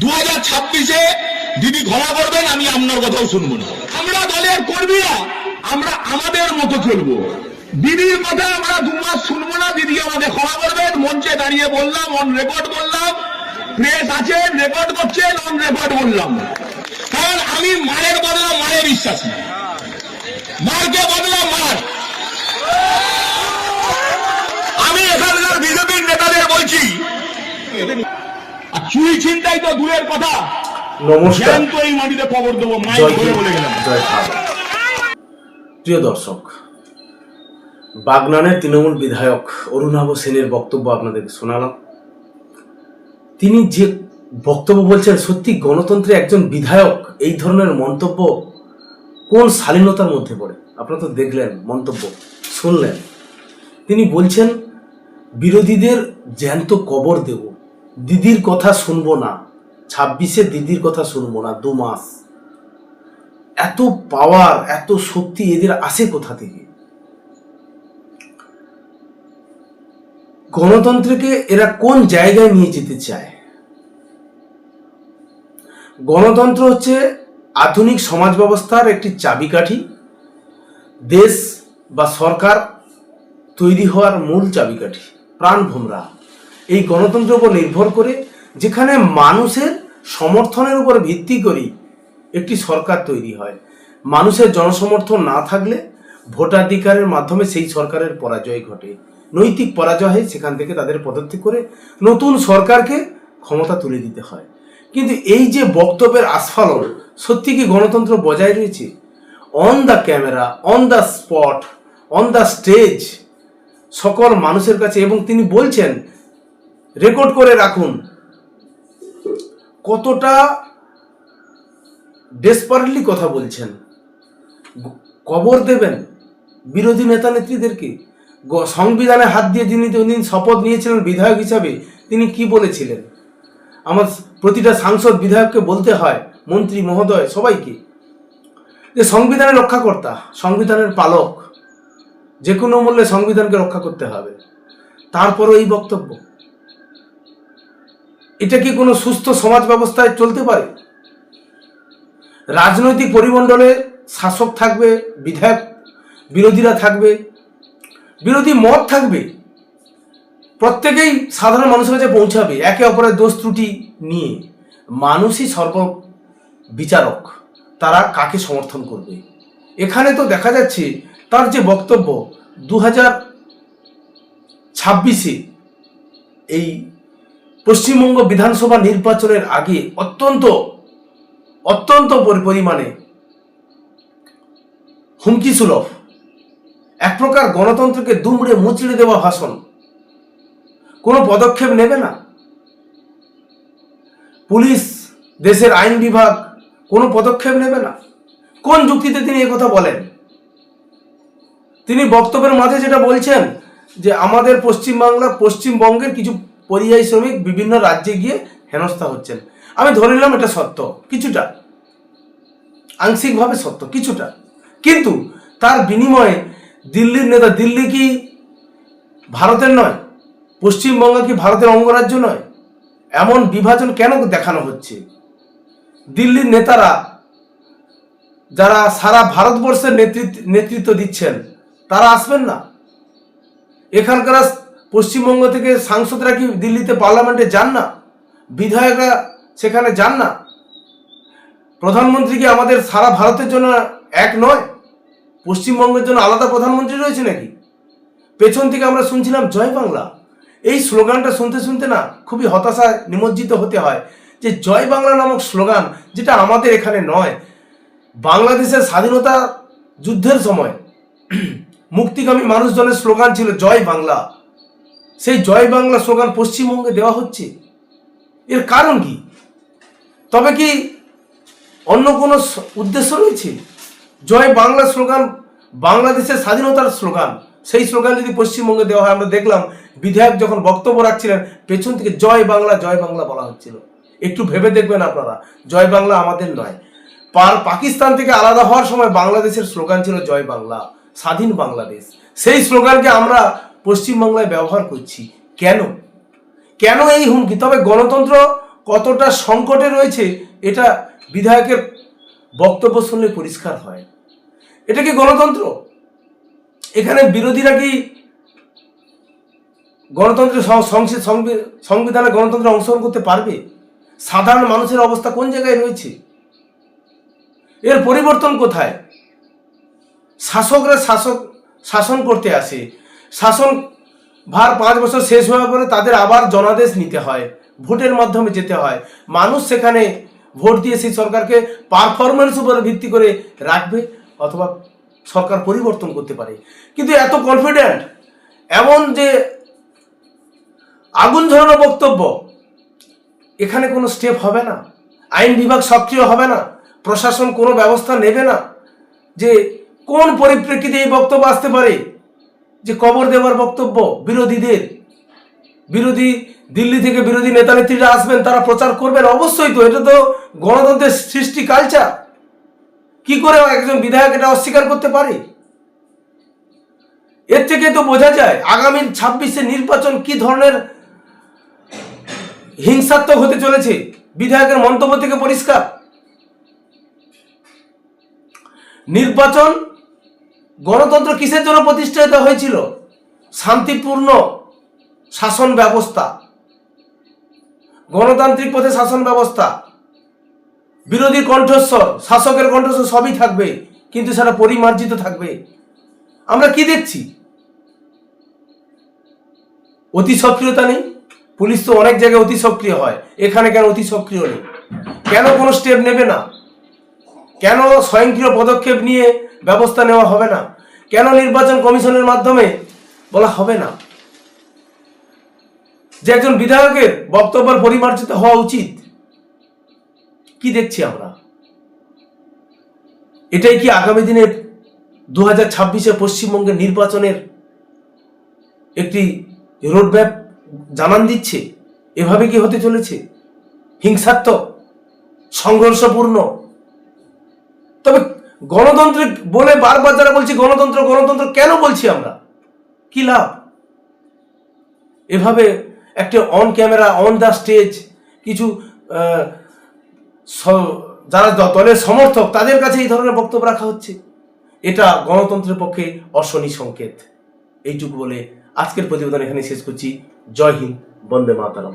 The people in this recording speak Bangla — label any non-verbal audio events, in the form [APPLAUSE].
দু হাজার ছাব্বিশে দিদি ক্ষমা করবেন আমি আপনার কথাও শুনব না। আমরা দলের কর্মীরা, আমরা আমাদের মতো চলবো দিদির কথা আমরা দু মাস শুনব না, দিদি আমাদের ক্ষমা করবেন। মঞ্চে দাঁড়িয়ে বললাম অন রেকর্ড বললাম। প্রেস আছেন রেকর্ড করছেন অন রেকর্ড বললাম। কারণ আমি মায়ের বদলা, মায়ের বিশ্বাসী মারকে বদলা, মার। আমি এখানকার বিজেপির নেতাদের বলছি চুরি চিন্তাই তো দূরের কথা। নমস্কার। জ্যান্ত এই মাটিতে খবর দেবো বলে গেলাম। প্রিয় দর্শক বাগনানের তৃণমূল বিধায়ক অরুণাভ সেনের বক্তব্য আপনাদেরকে শোনালাম। তিনি যে বক্তব্য বলছেন সত্যি গণতন্ত্রে একজন বিধায়ক এই ধরনের মন্তব্য কোন শালীনতার মধ্যে পড়ে? আপনারা তো দেখলেন মন্তব্য শুনলেন। তিনি বলছেন বিরোধীদের জ্যান্ত কবর দেব। দিদির কথা শুনব না। ছাব্বিশে দিদির কথা শুনব না, দু মাস। এত পাওয়ার এত শক্তি এদের আসে কোথা থেকে? গণতন্ত্রকে এরা কোন জায়গায় নিয়ে যেতে চায়? গণতন্ত্র হচ্ছে আধুনিক সমাজ ব্যবস্থার একটি চাবিকাঠি। দেশ বা সরকার তৈরি হওয়ার মূল চাবিকাঠি, প্রাণ ভোমরা। এই গণতন্ত্রের উপর নির্ভর করে যেখানে মানুষের সমর্থনের উপর ভিত্তি করি একটি সরকার তৈরি হয়। মানুষের জনসমর্থন না থাকলে ভোটাধিকারের মাধ্যমে সেই সরকারের পরাজয় ঘটে। নৈতিক পরাজয় হয় সেখান থেকে তাদের পদত্যাগ করে নতুন সরকারকে ক্ষমতা তুলে দিতে হয়। কিন্তু এই যে বক্তব্যের আস্ফালন সত্যি কি গণতন্ত্র বজায় রয়েছে? On the camera on the spot on the stage সকল মানুষের কাছে এবং তিনি বলছেন রেকর্ড করে রাখুন। কতটা ডেসপারেটলি কথা বলছেন। কবর দেবেন বিরোধী নেতা নেত্রীদেরকে। সংবিধানে হাত দিয়ে যিনি দিন শপথ নিয়েছিলেন বিধায়ক হিসাবে, তিনি কি বলেছিলেন? আমার প্রতিটা সাংসদ বিধায়ককে বলতে হয়, মন্ত্রী, মহোদয়, সবাইকে। যে সংবিধানের রক্ষাকর্তা, সংবিধানের পালক, যে কোনো মূল্যে সংবিধানকে রক্ষা করতে হবে। তারপরও এই বক্তব্য। এটা কি কোনো সুস্থ সমাজ ব্যবস্থায় চলতে পারে? রাজনৈতিক পরিমণ্ডলে শাসক থাকবে, বিধায়ক, বিরোধীরা থাকবে, বিরোধী মত থাকবে। প্রত্যেকেই সাধারণ মানুষের কাছে পৌঁছাবে, একে অপরের দোষ ত্রুটি নিয়ে। মানুষই সর্ব বিচারক তারা কাকে সমর্থন করবে? এখানে তো দেখা যাচ্ছে, তার যে বক্তব্য দু হাজার ছাব্বিশে এই পশ্চিমবঙ্গ বিধানসভা নির্বাচনের আগে অত্যন্ত অত্যন্ত পরিমাণে হুমকি সুলভ। এক প্রকার গণতন্ত্রকে দুমড়ে মুচড়ে দেওয়া ভাষণ। কোনো পদক্ষেপ নেবে না। পুলিশ, দেশের আইন বিভাগ, কোনো পদক্ষেপ নেবে না। কোন যুক্তিতে তিনি কথা বলেন? তিনি বক্তব্যের মাঝে যেটা বলছেন যে আমাদের পশ্চিমবাংলা পশ্চিমবঙ্গের কিছু পরিযায়ী শ্রমিক বিভিন্ন রাজ্যে গিয়ে হেনস্থা হচ্ছেন। আমি ধরে নিলাম এটা সত্য, কিছুটা। আংশিকভাবে সত্য, কিছুটা। কিন্তু তার বিনিময়ে দিল্লির নেতা, দিল্লি কি ভারতের নয়? পশ্চিমবঙ্গ কি ভারতের অঙ্গরাজ্য নয়? এমন বিভাজন কেন দেখানো হচ্ছে? দিল্লির নেতারা যারা সারা ভারতবর্ষের নেতৃত্ব নেতৃত্ব দিচ্ছেন, তারা আসবেন না? এখানকার পশ্চিমবঙ্গ থেকে সাংসদরা কি দিল্লিতে পার্লামেন্টে যান না? বিধায়করা সেখানে যান না? প্রধানমন্ত্রী কি আমাদের সারা ভারতের জন্য এক নয়? পশ্চিমবঙ্গের জন্য আলাদা প্রধানমন্ত্রী রয়েছে নাকি? পেছন থেকে আমরা শুনছিলাম জয় বাংলা। এই স্লোগানটা শুনতে শুনতে না খুবই হতাশায় নিমজ্জিত হতে হয় যে জয় বাংলা নামক স্লোগান যেটা আমাদের এখানে নয়। বাংলাদেশের স্বাধীনতা যুদ্ধের সময় [CLEARS THROAT] মুক্তিগামী মানুষজনের স্লোগান ছিল জয় বাংলা। সেই জয় বাংলা স্লোগান পশ্চিমবঙ্গে দেওয়া হচ্ছে। এর কারণ কি? তবে কি অন্য কোনো উদ্দেশ্য রয়েছে? জয় বাংলা স্লোগান বাংলাদেশের স্বাধীনতার স্লোগান, সেই স্লোগান যদি পশ্চিমবঙ্গে দেওয়া হয়, আমরা দেখলাম বিধায়ক যখন বক্তব্য রাখছিলেন, পেছন থেকে জয় বাংলা জয় বাংলা বলা হচ্ছিল। একটু ভেবে দেখবেন আপনারা, জয় বাংলা আমাদের নয়। পার পাকিস্তান থেকে আলাদা হওয়ার সময় বাংলাদেশের স্লোগান ছিল জয় বাংলা, স্বাধীন বাংলাদেশ। সেই স্লোগানকে আমরা পশ্চিমবাংলায় ব্যবহার করছি। কেন? কেন এই হুমকি? তবে গণতন্ত্র কতটা সংকটে রয়েছে, এটা বিধায়কের বক্তব্য শুনলে পরিষ্কার হয়। এটা কি গণতন্ত্র? এখানে বিরোধীরা কি গণতন্ত্রের সংসদ সংবিধানে গণতন্ত্রে অংশগ্রহণ করতে পারবে? সাধারণ মানুষের অবস্থা কোন জায়গায় রয়েছে? এর পরিবর্তন কোথায়? শাসকরা শাসক, শাসন করতে আসে। শাসন ভার পাঁচ বছর শেষ হওয়ার পরে তাদের আবার জনাদেশ নিতে হয়, ভোটের মাধ্যমে যেতে হয়। মানুষ সেখানে ভোট দিয়ে সেই সরকারকে পারফরমেন্স উপরে ভিত্তি করে রাখবে অথবা সরকার পরিবর্তন করতে পারে। কিন্তু এত কনফিডেন্ট এমন যে আগুন ধরানো বক্তব্য, এখানে কোনো স্টেপ হবে না। আইন বিভাগ সক্রিয় হবে না। প্রশাসন কোনো ব্যবস্থা নেবে না যে কোন পরিপ্রেক্ষিতে এই বক্তব্য আসতে পারে। যে কবর দেওয়ার বক্তব্য বিরোধীদের। বিরোধী দিল্লি থেকে বিরোধী নেতা নেত্রীরা আসবেন, তারা প্রচার করবেন, অবশ্যই তো, এটা তো গণতন্ত্রের সৃষ্টি কালচার কি করে একজন বিধায়ক এটা অস্বীকার করতে পারে? এর থেকে তো বোঝা যায়, আগামী ছাব্বিশে নির্বাচন কি ধরনের হিংসাত্মক হতে চলেছে, বিধায়কের মন্তব্য থেকে পরিষ্কার। নির্বাচন গণতন্ত্র কিসের জন্য প্রতিষ্ঠিত হয়েছিল? শান্তিপূর্ণ শাসন ব্যবস্থা। গণতান্ত্রিক পথে শাসন ব্যবস্থা। বিরোধী কণ্ঠস্বর, শাসকের কণ্ঠস্বর সবই থাকবে, কিন্তু সেটা পরিমার্জিত থাকবে। আমরা কি দেখছি? অতি সক্রিয়তা নেই। পুলিশ তো অনেক জায়গায় অতি সক্রিয় হয়। এখানে কেন অতি সক্রিয় নেই? কেন কোনো স্টেপ নেবে না? কেন স্বয়ংক্রিয় পদক্ষেপ নিয়ে ব্যবস্থা নেওয়া হবে না। কেন নির্বাচন কমিশনের মাধ্যমে? বলা হবে না। যে একজন বিধায়কের বক্তব্য পরিমার্জিত হওয়া উচিত, কি দেখছি আমরা? এটাই কি আগামী দিনের দু হাজার ছাব্বিশে পশ্চিমবঙ্গের নির্বাচনের একটি রোডম্যাপ জানান দিচ্ছে? এভাবে কি হতে চলেছে? হিংসাত্মক, সংঘর্ষপূর্ণ। তবে গণতন্ত্র বলে বারবার যারা বলছি গণতন্ত্র গণতন্ত্র কেন বলছি আমরা? কি লাভ? এভাবে একটা on camera, on the stage কিছু যারা দলের সমর্থক, তাদের কাছে এই ধরনের বক্তব্য রাখা হচ্ছে। এটা গণতন্ত্রের পক্ষে অশনি সংকেত। এইটুকু বলে আজকের প্রতিবেদন এখানে শেষ করছি। জয় হিন্দ, বন্দে মাতারাম।